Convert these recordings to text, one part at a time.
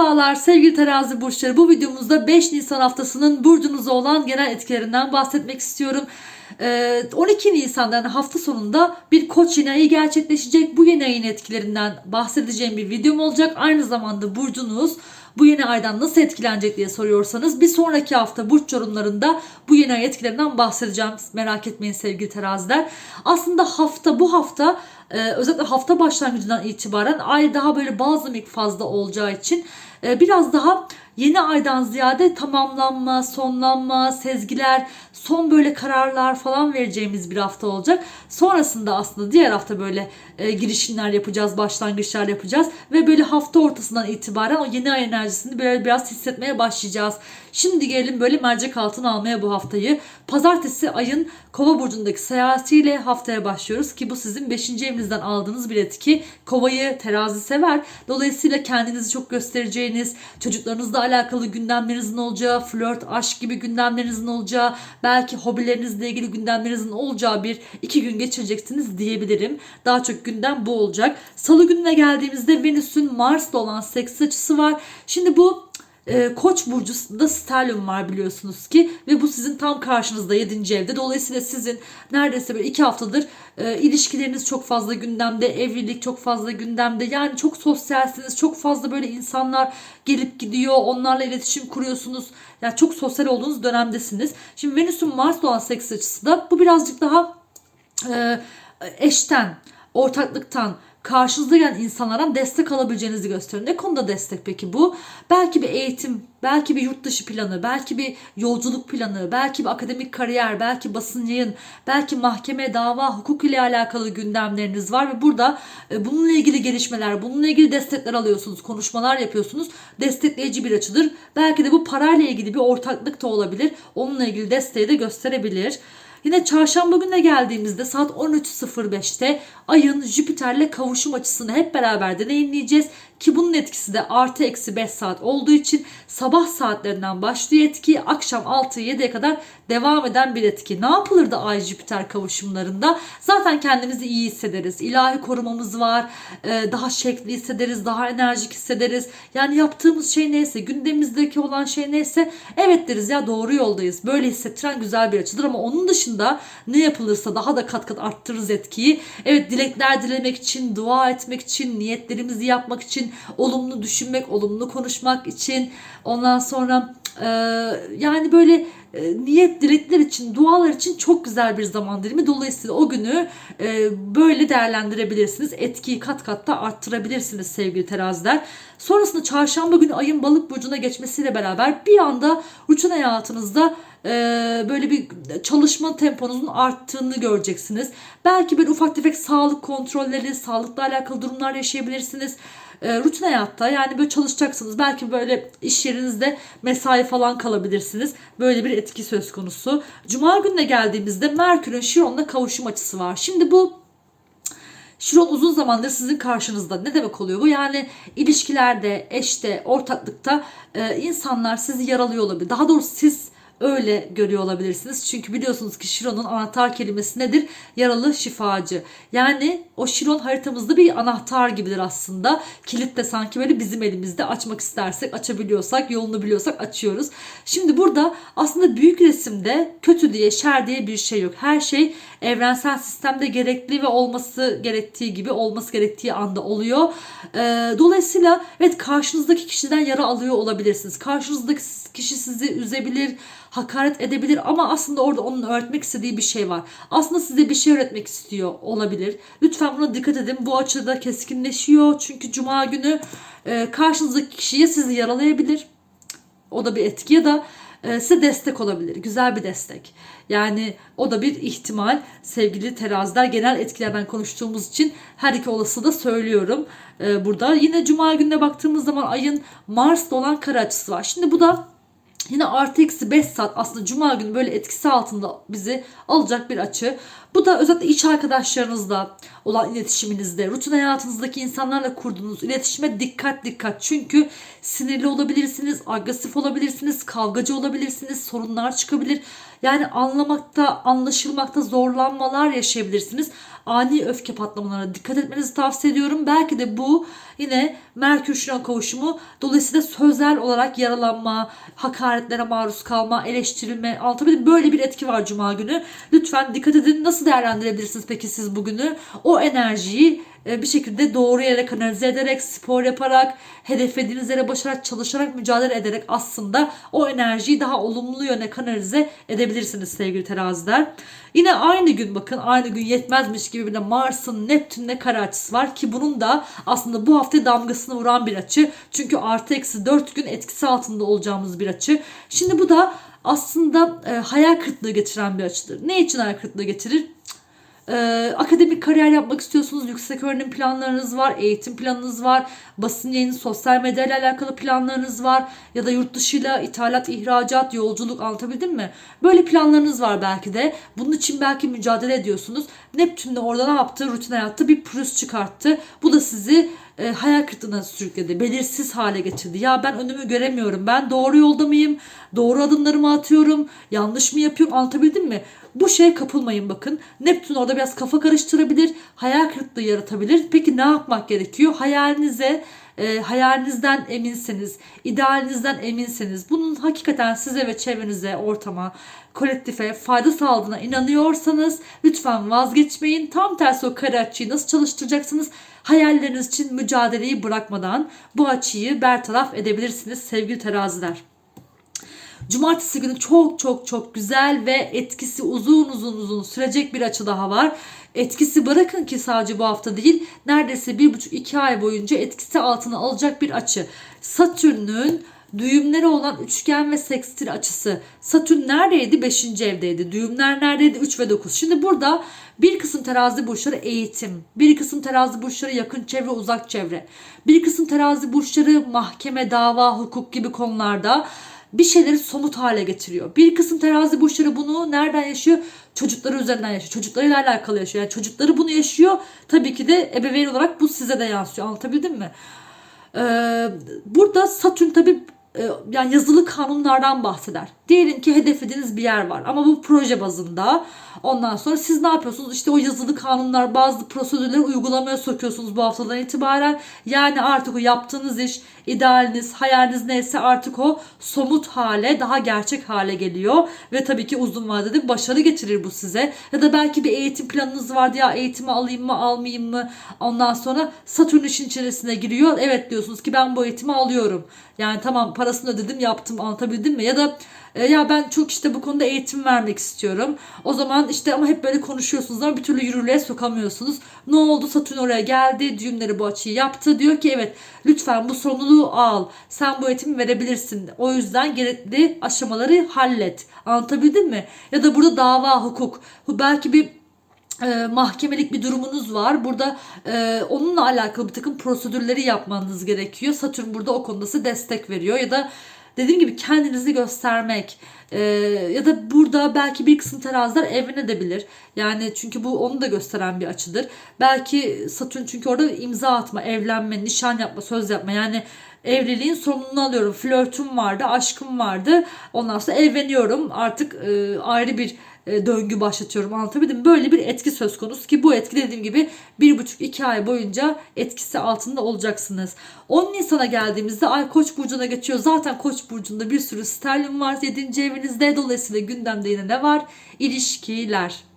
Merhabalar sevgili terazi burçları. Bu videomuzda 5 Nisan haftasının burcunuza olan genel etkilerinden bahsetmek istiyorum. Ee, 12 Nisan'da yani hafta sonunda bir koç yeni ayı gerçekleşecek. Bu yeni ayın etkilerinden bahsedeceğim bir videom olacak. Aynı zamanda burcunuz bu yeni aydan nasıl etkilenecek diye soruyorsanız bir sonraki hafta burç yorumlarında bu yeni ay etkilerinden bahsedeceğim. Merak etmeyin sevgili teraziler. Aslında hafta bu hafta e, özellikle hafta başlangıcından itibaren ay daha böyle bazı fazla olacağı için biraz daha yeni aydan ziyade tamamlanma, sonlanma, sezgiler, son böyle kararlar falan vereceğimiz bir hafta olacak. Sonrasında aslında diğer hafta böyle e, girişimler yapacağız, başlangıçlar yapacağız ve böyle hafta ortasından itibaren o yeni ay enerjisini böyle biraz hissetmeye başlayacağız. Şimdi gelin böyle mercek altına almaya bu haftayı. Pazartesi ayın Kova burcundaki seyahatiyle haftaya başlıyoruz ki bu sizin 5. evinizden aldığınız bir etki. Kovayı terazi sever. Dolayısıyla kendinizi çok göstereceğiniz, çocuklarınızla alakalı gündemlerinizin olacağı, flört, aşk gibi gündemlerinizin olacağı, belki hobilerinizle ilgili gündemlerinizin olacağı bir iki gün geçireceksiniz diyebilirim. Daha çok gündem bu olacak. Salı gününe geldiğimizde Venüs'ün Mars'la olan seks açısı var. Şimdi bu e, Koç burcusunda sterlium var biliyorsunuz ki ve bu sizin tam karşınızda 7. evde. Dolayısıyla sizin neredeyse böyle 2 haftadır e, ilişkileriniz çok fazla gündemde, evlilik çok fazla gündemde. Yani çok sosyalsiniz, çok fazla böyle insanlar gelip gidiyor, onlarla iletişim kuruyorsunuz. Yani çok sosyal olduğunuz dönemdesiniz. Şimdi Venüs'ün Mars'la olan seks açısı da bu birazcık daha e, eşten, ortaklıktan, karşınızda gelen insanlardan destek alabileceğinizi gösteriyor. Ne konuda destek peki bu? Belki bir eğitim, belki bir yurt dışı planı, belki bir yolculuk planı, belki bir akademik kariyer, belki basın yayın, belki mahkeme, dava, hukuk ile alakalı gündemleriniz var ve burada e, bununla ilgili gelişmeler, bununla ilgili destekler alıyorsunuz, konuşmalar yapıyorsunuz. Destekleyici bir açıdır. Belki de bu parayla ilgili bir ortaklık da olabilir. Onunla ilgili desteği de gösterebilir. Yine çarşamba gününe geldiğimizde saat 13.05'te ayın Jüpiter'le kavuşum açısını hep beraber deneyimleyeceğiz. Ki bunun etkisi de artı eksi 5 saat olduğu için sabah saatlerinden başlıyor etki. Akşam 6-7'ye kadar devam eden bir etki. Ne yapılır da Ay Jüpiter kavuşumlarında? Zaten kendimizi iyi hissederiz. İlahi korumamız var. Ee, daha şekli hissederiz. Daha enerjik hissederiz. Yani yaptığımız şey neyse, gündemimizdeki olan şey neyse evet deriz ya doğru yoldayız. Böyle hissettiren güzel bir açıdır ama onun dışında ne yapılırsa daha da kat kat arttırırız etkiyi. Evet dilekler dilemek için, dua etmek için, niyetlerimizi yapmak için, olumlu düşünmek, olumlu konuşmak için ondan sonra e, yani böyle e, niyet dilekler için, dualar için çok güzel bir zaman dilimi. Dolayısıyla o günü e, böyle değerlendirebilirsiniz. Etkiyi kat kat da arttırabilirsiniz sevgili teraziler. Sonrasında çarşamba günü ayın balık burcuna geçmesiyle beraber bir anda rutin hayatınızda e, böyle bir çalışma temponuzun arttığını göreceksiniz. Belki bir ufak tefek sağlık kontrolleri, sağlıkla alakalı durumlar yaşayabilirsiniz e, rutin hayatta yani böyle çalışacaksınız. Belki böyle iş yerinizde mesai falan kalabilirsiniz. Böyle bir etki söz konusu. Cuma gününe geldiğimizde Merkür'ün Şiron'la kavuşum açısı var. Şimdi bu Şiron uzun zamandır sizin karşınızda. Ne demek oluyor bu? Yani ilişkilerde, eşte, ortaklıkta e, insanlar sizi yaralıyor olabilir. Daha doğrusu siz öyle görüyor olabilirsiniz. Çünkü biliyorsunuz ki Şiron'un anahtar kelimesi nedir? Yaralı şifacı. Yani o Şiron haritamızda bir anahtar gibidir aslında. Kilit de sanki böyle bizim elimizde açmak istersek açabiliyorsak yolunu biliyorsak açıyoruz. Şimdi burada aslında büyük resimde kötü diye şer diye bir şey yok. Her şey evrensel sistemde gerekli ve olması gerektiği gibi olması gerektiği anda oluyor. Ee, dolayısıyla evet karşınızdaki kişiden yara alıyor olabilirsiniz. Karşınızdaki kişi sizi üzebilir, hakaret edebilir ama aslında orada onun öğretmek istediği bir şey var. Aslında size bir şey öğretmek istiyor olabilir. Lütfen buna dikkat edin. Bu açıda keskinleşiyor. Çünkü cuma günü e, karşınızdaki kişiye sizi yaralayabilir. O da bir etki ya da e, size destek olabilir. Güzel bir destek. Yani o da bir ihtimal. Sevgili teraziler genel etkilerden konuştuğumuz için her iki olası da söylüyorum e, burada. Yine cuma gününe baktığımız zaman ayın Mars'ta olan kara açısı var. Şimdi bu da Yine artı eksi 5 saat aslında cuma günü böyle etkisi altında bizi alacak bir açı. Bu da özellikle iç arkadaşlarınızla olan iletişiminizde, rutin hayatınızdaki insanlarla kurduğunuz iletişime dikkat dikkat. Çünkü sinirli olabilirsiniz, agresif olabilirsiniz, kavgacı olabilirsiniz, sorunlar çıkabilir. Yani anlamakta, anlaşılmakta zorlanmalar yaşayabilirsiniz. Ani öfke patlamalarına dikkat etmenizi tavsiye ediyorum. Belki de bu yine Merkür Şiron kavuşumu dolayısıyla sözel olarak yaralanma, hakaretlere maruz kalma, eleştirilme, anlatabildim mi? böyle bir etki var cuma günü. Lütfen dikkat edin. Nasıl değerlendirebilirsiniz peki siz bugünü? O enerjiyi bir şekilde doğru yere kanalize ederek, spor yaparak, hedeflediğiniz yere başararak, çalışarak, mücadele ederek aslında o enerjiyi daha olumlu yöne kanalize edebilirsiniz sevgili teraziler. Yine aynı gün bakın aynı gün yetmezmiş gibi bir de Mars'ın Neptün'le kare açısı var ki bunun da aslında bu hafta damgasını vuran bir açı. Çünkü artı eksi 4 gün etkisi altında olacağımız bir açı. Şimdi bu da aslında e, hayal kırıklığı getiren bir açıdır. Ne için hayal kırıklığı getirir? Ee, akademik kariyer yapmak istiyorsunuz, yüksek öğrenim planlarınız var, eğitim planınız var, basın yayın, sosyal medya ile alakalı planlarınız var ya da yurt dışıyla ithalat, ihracat, yolculuk anlatabildim mi? Böyle planlarınız var belki de. Bunun için belki mücadele ediyorsunuz. Neptün de orada ne yaptı? Rutin hayatta bir pürüz çıkarttı. Bu da sizi e, hayal kırıklığına sürükledi. Belirsiz hale getirdi. Ya ben önümü göremiyorum. Ben doğru yolda mıyım? Doğru adımlarımı atıyorum? Yanlış mı yapıyorum? Anlatabildim mi? Bu şeye kapılmayın bakın. Neptün orada biraz kafa karıştırabilir. Hayal kırıklığı yaratabilir. Peki ne yapmak gerekiyor? Hayalinize e, hayalinizden eminseniz, idealinizden eminseniz, bunun hakikaten size ve çevrenize, ortama, kolektife fayda sağladığına inanıyorsanız lütfen vazgeçmeyin. Tam tersi o kare açıyı nasıl çalıştıracaksınız? Hayalleriniz için mücadeleyi bırakmadan bu açıyı bertaraf edebilirsiniz sevgili teraziler. Cumartesi günü çok çok çok güzel ve etkisi uzun uzun uzun sürecek bir açı daha var. Etkisi bırakın ki sadece bu hafta değil neredeyse bir buçuk iki ay boyunca etkisi altına alacak bir açı. Satürn'ün düğümleri olan üçgen ve sekstil açısı. Satürn neredeydi? 5. evdeydi. Düğümler neredeydi? 3 ve 9. Şimdi burada bir kısım terazi burçları eğitim, bir kısım terazi burçları yakın çevre, uzak çevre, bir kısım terazi burçları mahkeme, dava, hukuk gibi konularda bir şeyleri somut hale getiriyor. Bir kısım terazi burçları bunu nereden yaşıyor? Çocukları üzerinden yaşıyor. Çocuklarıyla alakalı yaşıyor. Yani çocukları bunu yaşıyor. Tabii ki de ebeveyn olarak bu size de yansıyor. Anlatabildim mi? Ee, burada Satürn tabii yani yazılı kanunlardan bahseder. Diyelim ki hedeflediğiniz bir yer var ama bu proje bazında. Ondan sonra siz ne yapıyorsunuz? İşte o yazılı kanunlar bazı prosedürleri uygulamaya sokuyorsunuz bu haftadan itibaren. Yani artık o yaptığınız iş, idealiniz, hayaliniz neyse artık o somut hale, daha gerçek hale geliyor. Ve tabii ki uzun vadede başarı getirir bu size. Ya da belki bir eğitim planınız vardı ya eğitimi alayım mı almayayım mı? Ondan sonra Satürn işin içerisine giriyor. Evet diyorsunuz ki ben bu eğitimi alıyorum. Yani tamam parasını ödedim yaptım anlatabildim mi? Ya da e, ya ben çok işte bu konuda eğitim vermek istiyorum. O zaman işte ama hep böyle konuşuyorsunuz ama bir türlü yürürlüğe sokamıyorsunuz. Ne oldu? Satürn oraya geldi. Düğümleri bu açıyı yaptı. Diyor ki evet lütfen bu sorumluluğu al. Sen bu eğitimi verebilirsin. O yüzden gerekli aşamaları hallet. Anlatabildim mi? Ya da burada dava, hukuk. Belki bir e, mahkemelik bir durumunuz var. Burada e, onunla alakalı bir takım prosedürleri yapmanız gerekiyor. Satürn burada o konuda size destek veriyor ya da dediğim gibi kendinizi göstermek e, ya da burada belki bir kısım teraziler evlenebilir. Yani çünkü bu onu da gösteren bir açıdır. Belki Satürn çünkü orada imza atma, evlenme, nişan yapma, söz yapma yani evliliğin sorumluluğunu alıyorum. Flörtüm vardı, aşkım vardı. Ondan sonra evleniyorum. Artık e, ayrı bir e, döngü başlatıyorum anlatabildim? Böyle bir etki söz konusu ki bu etki dediğim gibi bir buçuk iki ay boyunca etkisi altında olacaksınız. 10 Nisan'a geldiğimizde ay Koç burcuna geçiyor. Zaten Koç burcunda bir sürü sterlin var 7. evinizde. Dolayısıyla gündemde yine ne var? İlişkiler.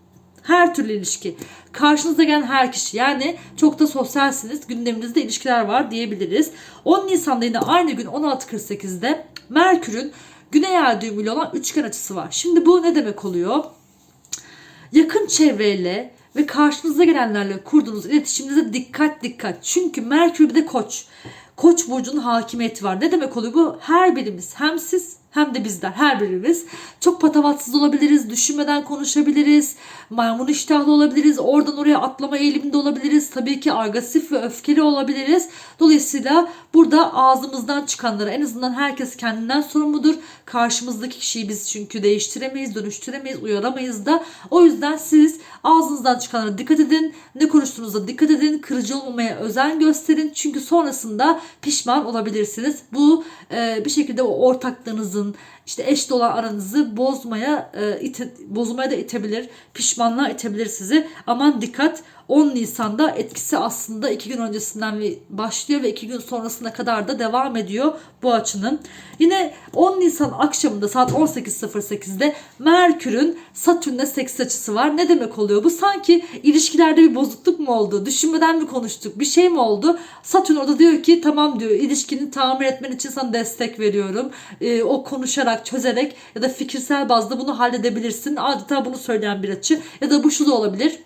Her türlü ilişki. Karşınıza gelen her kişi. Yani çok da sosyalsiniz. Gündeminizde ilişkiler var diyebiliriz. 10 Nisan'da yine aynı gün 16.48'de Merkür'ün Güney ay düğümüyle olan üçgen açısı var. Şimdi bu ne demek oluyor? Yakın çevreyle ve karşınıza gelenlerle kurduğunuz iletişiminize dikkat dikkat. Çünkü Merkür bir de Koç. Koç burcunun hakimiyeti var. Ne demek oluyor bu? Her birimiz hem siz hem de bizler her birimiz çok patavatsız olabiliriz, düşünmeden konuşabiliriz, maymun iştahlı olabiliriz, oradan oraya atlama eğiliminde olabiliriz, tabii ki agresif ve öfkeli olabiliriz. Dolayısıyla burada ağzımızdan çıkanları en azından herkes kendinden sorumludur. Karşımızdaki kişiyi biz çünkü değiştiremeyiz, dönüştüremeyiz, uyaramayız da. O yüzden siz ağzınızdan çıkanlara dikkat edin, ne konuştuğunuza dikkat edin, kırıcı olmamaya özen gösterin. Çünkü sonrasında pişman olabilirsiniz. Bu bir şekilde o ortaklığınızın aranızın işte eşle olan aranızı bozmaya e, ite- bozmaya da itebilir. Pişmanlığa itebilir sizi. Aman dikkat 10 Nisan'da etkisi aslında 2 gün öncesinden başlıyor ve 2 gün sonrasına kadar da devam ediyor bu açının. Yine 10 Nisan akşamında saat 18.08'de Merkür'ün Satürn'le seks açısı var. Ne demek oluyor bu? Sanki ilişkilerde bir bozukluk mu oldu? Düşünmeden mi konuştuk? Bir şey mi oldu? Satürn orada diyor ki tamam diyor ilişkini tamir etmen için sana destek veriyorum. Ee, o konuşarak, çözerek ya da fikirsel bazda bunu halledebilirsin. Adeta bunu söyleyen bir açı. Ya da bu şu da olabilir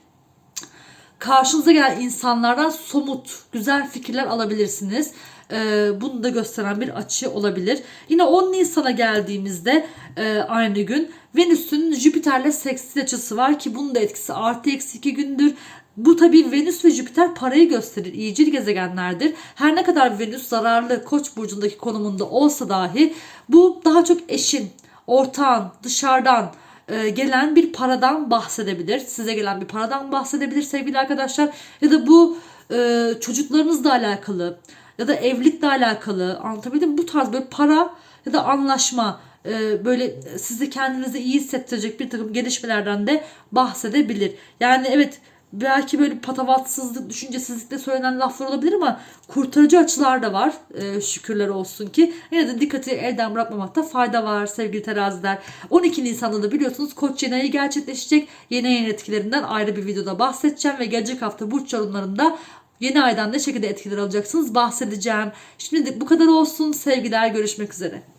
karşınıza gelen insanlardan somut, güzel fikirler alabilirsiniz. Ee, bunu da gösteren bir açı olabilir. Yine 10 Nisan'a geldiğimizde e, aynı gün Venüs'ün Jüpiter'le seksil açısı var ki bunun da etkisi artı eksi 2 gündür. Bu tabii Venüs ve Jüpiter parayı gösterir. iyicil gezegenlerdir. Her ne kadar Venüs zararlı Koç burcundaki konumunda olsa dahi bu daha çok eşin, ortağın, dışarıdan, e, gelen bir paradan bahsedebilir. Size gelen bir paradan bahsedebilir sevgili arkadaşlar. Ya da bu e, çocuklarınızla alakalı ya da evlilikle alakalı anlatabildim? Bu tarz böyle para ya da anlaşma e, böyle sizi kendinizi iyi hissettirecek bir takım gelişmelerden de bahsedebilir. Yani evet belki böyle patavatsızlık, düşüncesizlikle söylenen laflar olabilir ama kurtarıcı açılar da var. Ee, şükürler olsun ki. Yine de dikkati elden bırakmamakta fayda var sevgili teraziler. 12 Nisan'da da biliyorsunuz Koç yeni gerçekleşecek. Yeni ayın etkilerinden ayrı bir videoda bahsedeceğim ve gelecek hafta burç yorumlarında yeni aydan ne şekilde etkiler alacaksınız bahsedeceğim. Şimdi bu kadar olsun. Sevgiler görüşmek üzere.